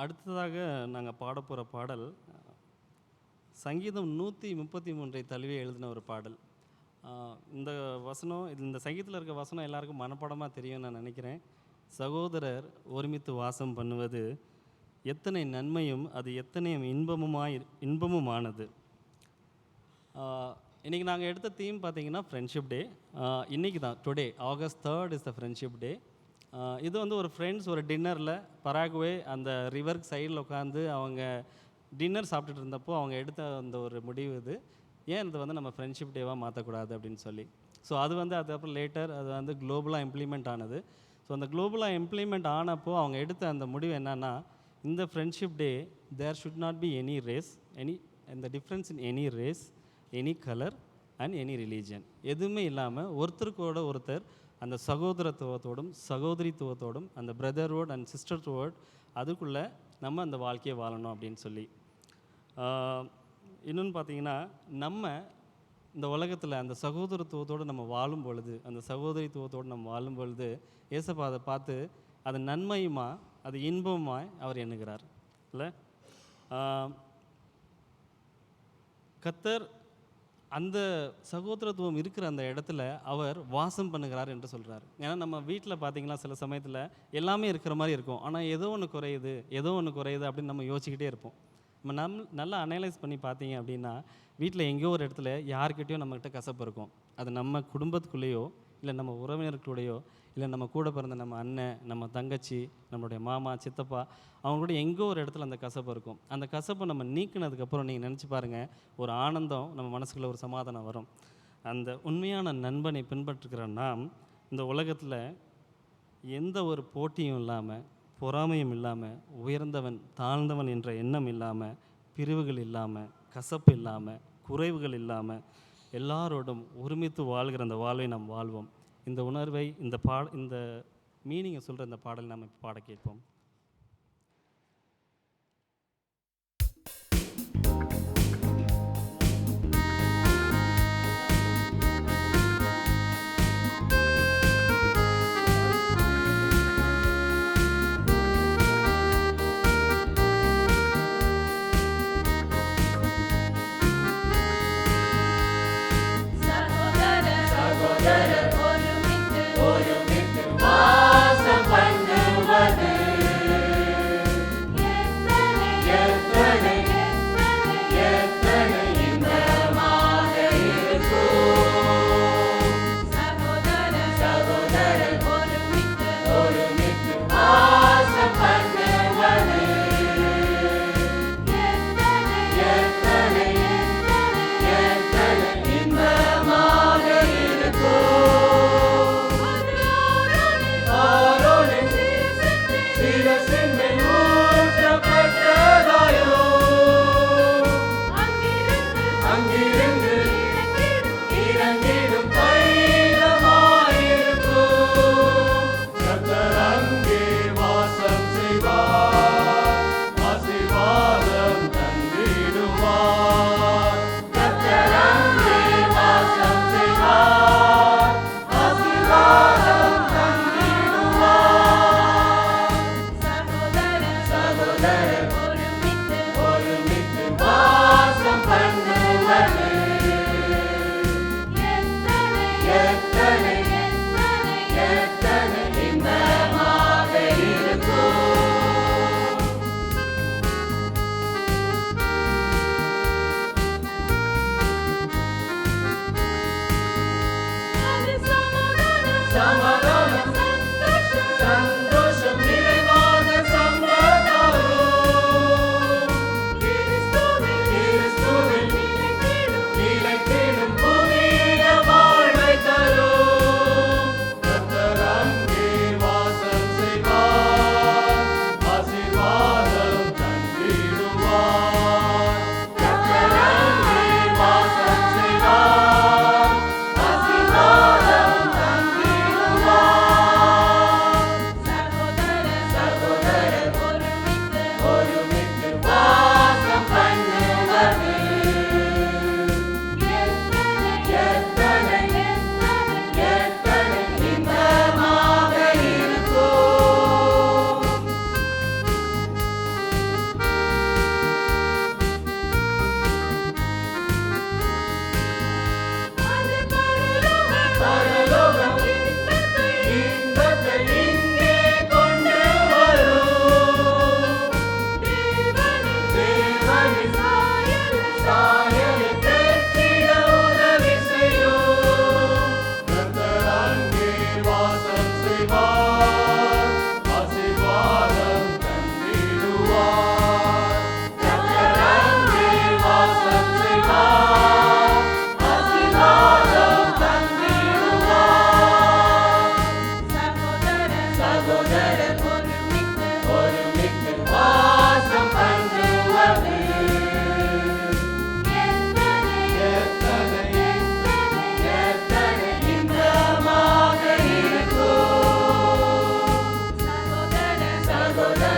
அடுத்ததாக நாங்கள் பாடப்போகிற பாடல் சங்கீதம் நூற்றி முப்பத்தி மூன்றை தழுவி எழுதின ஒரு பாடல். இந்த வசனம் இது இந்த சங்கீதத்தில் இருக்க வசனம் எல்லாருக்கும் மனப்பாடமாக தெரியும் நான் நினைக்கிறேன். சகோதரர் ஒருமித்து வாசம் பண்ணுவது எத்தனை நன்மையும் அது எத்தனை இன்பமுமாய் இன்பமுமானது. இன்றைக்கி நாங்கள் எடுத்த தீம் பார்த்தீங்கன்னா ஃப்ரெண்ட்ஷிப் டே இன்னைக்கு தான் today August third is the friendship day இது வந்து ஒரு ஃப்ரெண்ட்ஸ் ஒரு டின்னரில் பராகுவே அந்த ரிவர்க்கு சைடில் உட்காந்து அவங்க டின்னர் சாப்பிட்டுட்டு இருந்தப்போ அவங்க எடுத்த அந்த ஒரு முடிவு இது. ஏன் இது வந்து நம்ம ஃப்ரெண்ட்ஷிப் டேவாக மாற்றக்கூடாது அப்படின்னு சொல்லி. ஸோ அது வந்து அதுக்கப்புறம் லேட்டர் அது வந்து குளோபலாக இம்ப்ளிமெண்ட் ஆனது. ஸோ அந்த குளோபலாக இம்ப்ளிமெண்ட் ஆனப்போ அவங்க எடுத்த அந்த முடிவு என்னென்னா இந்த friendship day there should not be any race any இந்த difference in any race any colour and any religion எதுவுமே இல்லாமல் ஒருத்தருக்கோட ஒருத்தர் அந்த சகோதரத்துவத்தோடும் சகோதரித்துவத்தோடும் அந்த பிரதர்வோட் அண்ட் சிஸ்டர்ஹுட் அதுக்குள்ளே நம்ம அந்த வாழ்க்கையை வாழணும் அப்படின்னு சொல்லி. இன்னொன்று பார்த்தீங்கன்னா நம்ம இந்த உலகத்தில் அந்த சகோதரத்துவத்தோடு நம்ம வாழும் பொழுது அந்த சகோதரித்துவத்தோடு நம்ம வாழும் பொழுது ஏசப்பா அதை பார்த்து அது நன்மையுமா அது இன்பமாய் அவர் எண்ணுகிறார். இல்லை? கத்தர் அந்த சகோதரத்துவம் இருக்கிற அந்த இடத்துல அவர் வாசம் பண்ணுகிறார் என்று சொல்கிறார் ஏன்னா நம்ம வீட்டில் பார்த்தீங்கன்னா சில சமயத்தில் எல்லாமே இருக்கிற மாதிரி இருக்கும். ஆனால் ஏதோ ஒன்று குறையுது ஏதோ ஒன்று குறையுது அப்படின்னு நம்ம யோசிச்சுக்கிட்டே இருப்போம். நம்ம நம் நல்லா அனலைஸ் பண்ணி பார்த்தீங்க அப்படின்னா வீட்டில் எங்கேயோ ஒரு இடத்துல யார்கிட்டயோ நம்மக்கிட்ட கசப்பு இருக்கும். அது நம்ம குடும்பத்துக்குள்ளேயோ இல்லை நம்ம உறவினர்களுடையோ இல்லை நம்ம கூட பிறந்த நம்ம அண்ணன் நம்ம தங்கச்சி நம்மளுடைய மாமா சித்தப்பா அவங்க கூட எங்கோ ஒரு இடத்துல அந்த கசப்பு இருக்கும். அந்த கசப்பை நம்ம நீக்கினதுக்கப்புறம் நீங்கள் நினச்சி பாருங்கள் ஒரு ஆனந்தம் நம்ம மனசுக்குள்ள ஒரு சமாதானம் வரும். அந்த உண்மையான நண்பனை பின்பற்றுகிற நாம் இந்த உலகத்தில் எந்த ஒரு போட்டியும் இல்லாமல் பொறாமையும் இல்லாமல் உயர்ந்தவன் தாழ்ந்தவன் என்ற எண்ணம் இல்லாமல் பிரிவுகள் இல்லாமல் கசப்பு இல்லாமல் குறைவுகள் இல்லாமல் எல்லாரோடும் ஒருமித்து வாழ்கிற அந்த வாழ்வை நாம் வாழ்வோம். இந்த உணர்வை இந்த பா இந்த மீனிங்கை சொல்கிற இந்த பாடலை நாம் பாட கேட்போம். சகோதரரே